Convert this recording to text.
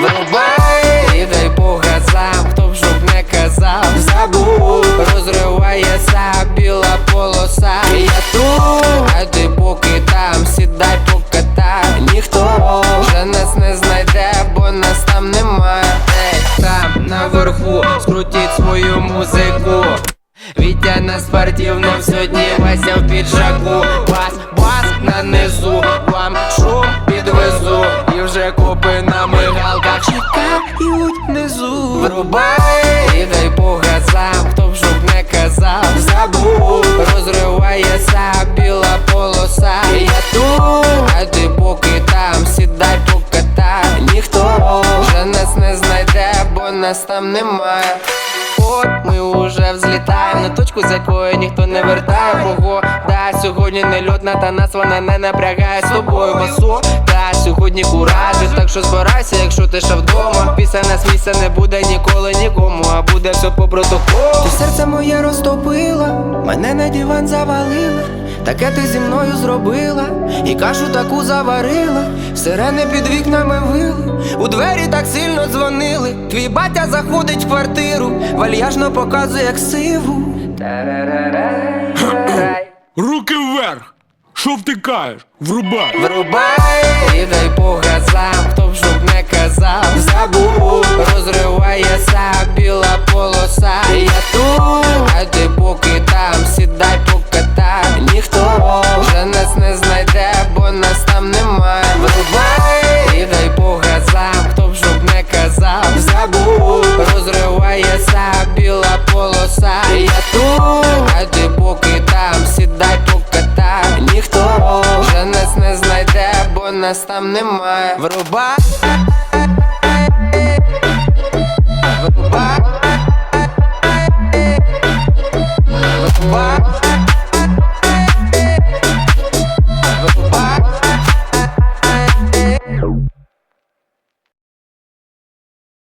Вирубай, і дай Бога сам, хто б жоб не казав, забув, розривається біла полоса. Я тут, а ти поки там, сідай по кота, ніхто вже нас не знайде, бо нас там немає. Там наверху скрутіть свою музику. Вітя на спортивному сьогодні Вася в піджаку. Бас, бас на низу, вам шум підвезу. І вже копи на мигалках чекають внизу. Врубай. І дай по газам, хто б щоб не казав. Забув, розривається біла полоса. Я тут, а ти поки там, сідай покатай. Ніхто вже нас не знайде, бо нас там немає От ми уже взлітаємо на точку, з якої ніхто не вертає. Бого, да, сьогодні не льотна, та нас вона не напрягає. З тобою басу Та сьогодні куражі, так що збирайся, якщо ти ще вдома. Після нас місця не буде ніколи нікому, а буде все по протоколу. Серце моє розтопила, мене на диван завалила. Таке ти зі мною зробила, і кашу таку заварила, сирени під вікнами у двері так сильно дзвонили. Твій батя заходить в квартиру, вальяжно показує як сиву. Руки вверх! Що втикаєш? Врубай! Врубай і дай по газам, хто б щоб не казав, забув, розривається біла полоса. Я пояса, біла полоса, я тут, Ради поки там, сідай поки там. Ніхто вже нас не знайде, бо нас там немає. Врубай. Врубай. Врубай.